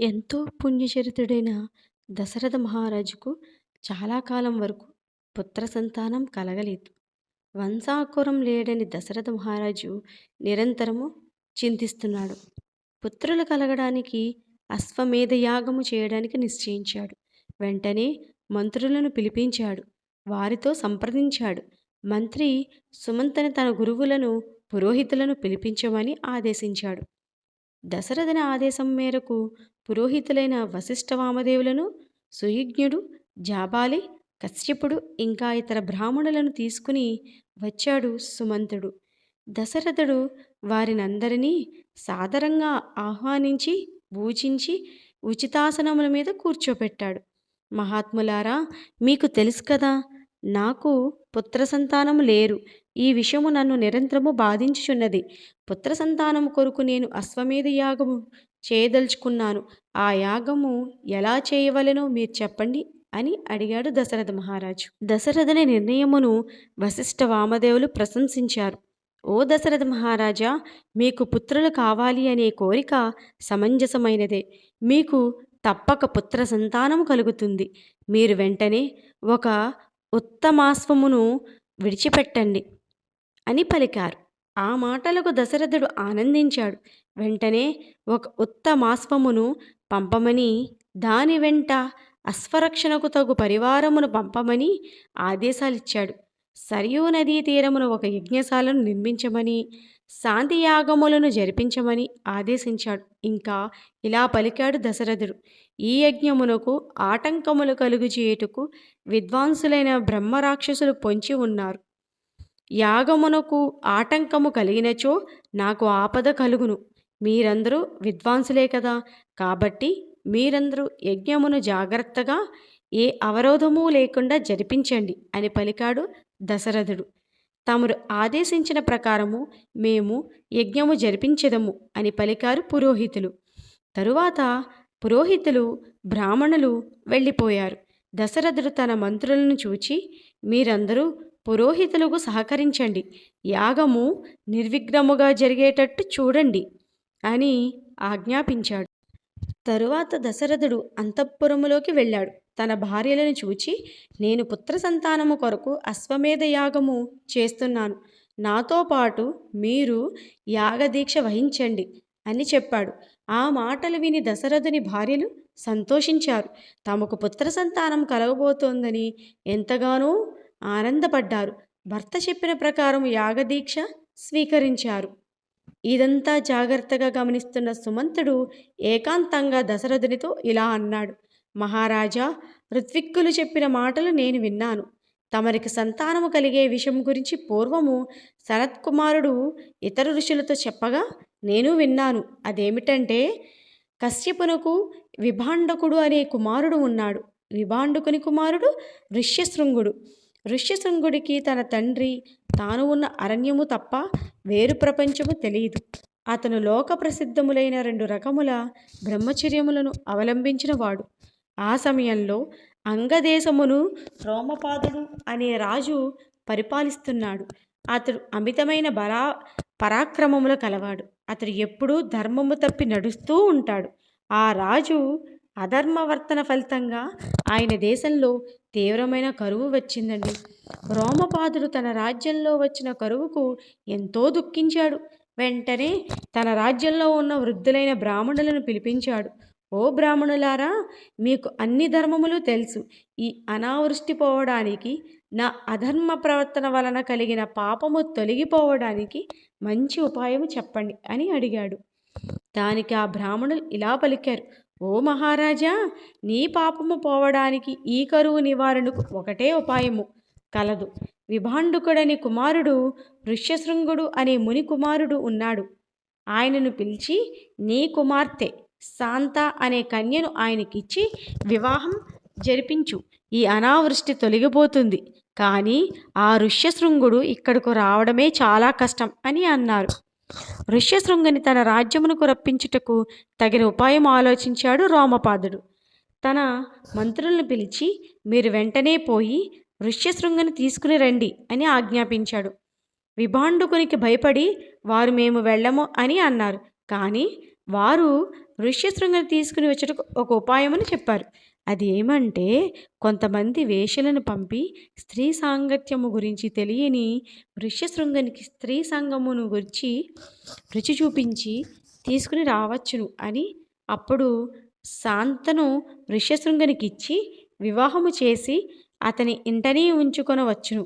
ఎంతో పుణ్యచరితుడైన దశరథ మహారాజుకు చాలా కాలం వరకు పుత్ర సంతానం కలగలేదు. వంశాకురం లేడని దశరథ మహారాజు నిరంతరము చింతిస్తున్నాడు. పుత్రులు కలగడానికి అశ్వమేధ యాగము చేయడానికి నిశ్చయించాడు. వెంటనే మంత్రులను పిలిపించాడు. వారితో సంప్రదించాడు. మంత్రి సుమంతని తన గురువులను పురోహితులను పిలిపించమని ఆదేశించాడు. దశరథుని ఆదేశం మేరకు పురోహితులైన వశిష్ఠ వామదేవులను సుయజ్ఞుడు జాబాలి కశ్యపుడు ఇంకా ఇతర బ్రాహ్మణులను తీసుకుని వచ్చాడు సుమంతుడు. దశరథుడు వారినందరినీ సాదరంగా ఆహ్వానించి పూజించి ఉచితాసనముల మీద కూర్చోపెట్టాడు. మహాత్ములారా మీకు తెలుసు కదా నాకు పుత్ర సంతానము లేరు. ఈ విషయము నన్ను నిరంతరము బాధించుచున్నది. పుత్ర సంతానము కొరకు నేను అశ్వమేధ యాగము చేయదలుచుకున్నాను. ఆ యాగము ఎలా చేయవలెనో మీరు చెప్పండి అని అడిగాడు దశరథ మహారాజు. దశరథుని నిర్ణయమును వశిష్ఠ వామదేవులు ప్రశంసించారు. ఓ దశరథ మహారాజా మీకు పుత్రులు కావాలి అనే కోరిక సమంజసమైనదే. మీకు తప్పక పుత్ర సంతానం కలుగుతుంది. మీరు వెంటనే ఒక ఉత్తమాశ్వమును విడిచిపెట్టండి అని పలికారు. ఆ మాటలకు దశరథుడు ఆనందించాడు. వెంటనే ఒక ఉత్తమాశ్వమును పంపమని దాని వెంట అశ్వరక్షణకు తగు పరివారమును పంపమని ఆదేశాలిచ్చాడు. సరియూ నదీ తీరమున ఒక యజ్ఞశాలను నిర్మించమని శాంతి యాగములను జరిపించమని ఆదేశించాడు. ఇంకా ఇలా పలికాడు దశరథుడు. ఈ యజ్ఞమునకు ఆటంకములు కలుగు చేయుటకు విద్వాంసులైన బ్రహ్మరాక్షసులు పొంచి ఉన్నారు. యాగమునకు ఆటంకము కలిగినచో నాకు ఆపద కలుగును. మీరందరూ విద్వాంసులే కదా. కాబట్టి మీరందరూ యజ్ఞమును జాగ్రత్తగా ఏ అవరోధము లేకుండా జరిపించండి అని పలికాడు దశరథుడు. తమరు ఆదేశించిన ప్రకారము మేము యజ్ఞము జరిపించెదము అని పలికారు పురోహితులు. తరువాత పురోహితులు బ్రాహ్మణులు వెళ్ళిపోయారు. దశరథుడు తన మంత్రులను చూచి మీరందరూ పురోహితులకు సహకరించండి. యాగము నిర్విఘ్నముగా జరిగేటట్టు చూడండి అని ఆజ్ఞాపించాడు. తరువాత దశరథుడు అంతఃపురములోకి వెళ్ళాడు. తన భార్యలను చూచి నేను పుత్ర సంతానము కొరకు అశ్వమేధ యాగము చేస్తున్నాను. నాతో పాటు మీరు యాగదీక్ష వహించండి అని చెప్పాడు. ఆ మాటలు విని దశరథుని భార్యలు సంతోషించారు. తమకు పుత్ర సంతానం కలగబోతోందని ఎంతగానో ఆనందపడ్డారు. భర్త చెప్పిన ప్రకారం యాగదీక్ష స్వీకరించారు. ఇదంతా జాగ్రత్తగా గమనిస్తున్న సుమంతుడు ఏకాంతంగా దశరథునితో ఇలా అన్నాడు. మహారాజా ఋత్విక్కులు చెప్పిన మాటలు నేను విన్నాను. తమరికి సంతానము కలిగే విషయం గురించి పూర్వము శరత్కుమారుడు ఇతర ఋషులతో చెప్పగా నేను విన్నాను. అదేమిటంటే కశ్యపునకు విభాండకుడు అనే కుమారుడు ఉన్నాడు. విభాండకుని కుమారుడు ఋష్యశృంగుడు. ఋష్యశృంగుడికి తన తండ్రి తాను ఉన్న అరణ్యము తప్ప వేరు ప్రపంచము తెలియదు. అతను లోక ప్రసిద్ధములైన రెండు రకముల బ్రహ్మచర్యములను అవలంబించినవాడు ఆ సమయంలో అంగదేశమును రోమపాదుడు అనే రాజు పరిపాలిస్తున్నాడు. అతడు అమితమైన బలా పరాక్రమముల కలవాడు. అతడు ఎప్పుడూ ధర్మము తప్పి నడుస్తూ ఉంటాడు. ఆ రాజు అధర్మవర్తన ఫలితంగా ఆయన దేశంలో తీవ్రమైన కరువు వచ్చిందండి. రోమపాదుడు తన రాజ్యంలో వచ్చిన కరువుకు ఎంతో దుఃఖించాడు. వెంటనే తన రాజ్యంలో ఉన్న వృద్ధులైన బ్రాహ్మణులను పిలిపించాడు. ఓ బ్రాహ్మణులారా మీకు అన్ని ధర్మములు తెలుసు. ఈ అనావృష్టి పోవడానికి నా అధర్మ ప్రవర్తన వలన కలిగిన పాపము తొలగిపోవడానికి మంచి ఉపాయం చెప్పండి అని అడిగాడు. దానికి ఆ బ్రాహ్మణులు ఇలా పలికారు ఓ మహారాజా నీ పాపము పోవడానికి ఈ కరువు నివారణకు ఒకటే ఉపాయము. కలదు. విభాండుకుడని కుమారుడు ఋష్యశృంగుడు అనే ముని కుమారుడు ఉన్నాడు. ఆయనను పిలిచి నీ కుమార్తె శాంత అనే కన్యను ఆయనకిచ్చి వివాహం జరిపించు. ఈ అనావృష్టి తొలగిపోతుంది. కానీ ఆ ఋష్యశృంగుడు ఇక్కడకు రావడమే చాలా కష్టం అని అన్నారు. ఋష్యశృంగని తన రాజ్యమునకు రప్పించుటకు తగిన ఉపాయం ఆలోచించాడు రోమపాదుడు. తన మంత్రులను పిలిచి మీరు వెంటనే పోయి ఋష్యశృంగని తీసుకుని రండి అని ఆజ్ఞాపించాడు. విభాండుకునికి భయపడి వారు మేము వెళ్ళము అని అన్నారు. కానీ వారు ఋష్యశృంగని తీసుకుని వచ్చుటకు ఒక ఉపాయమని చెప్పారు. అది ఏమంటే కొంతమంది వేషలను పంపి స్త్రీ సాంగత్యము గురించి తెలియని వృష్యశృంగనికి స్త్రీ సంగమును గురించి రుచి చూపించి తీసుకుని రావచ్చును అని అప్పుడు శాంతను వృష్యశృంగనికిచ్చి వివాహము చేసి అతని ఇంటనే ఉంచుకొనవచ్చును.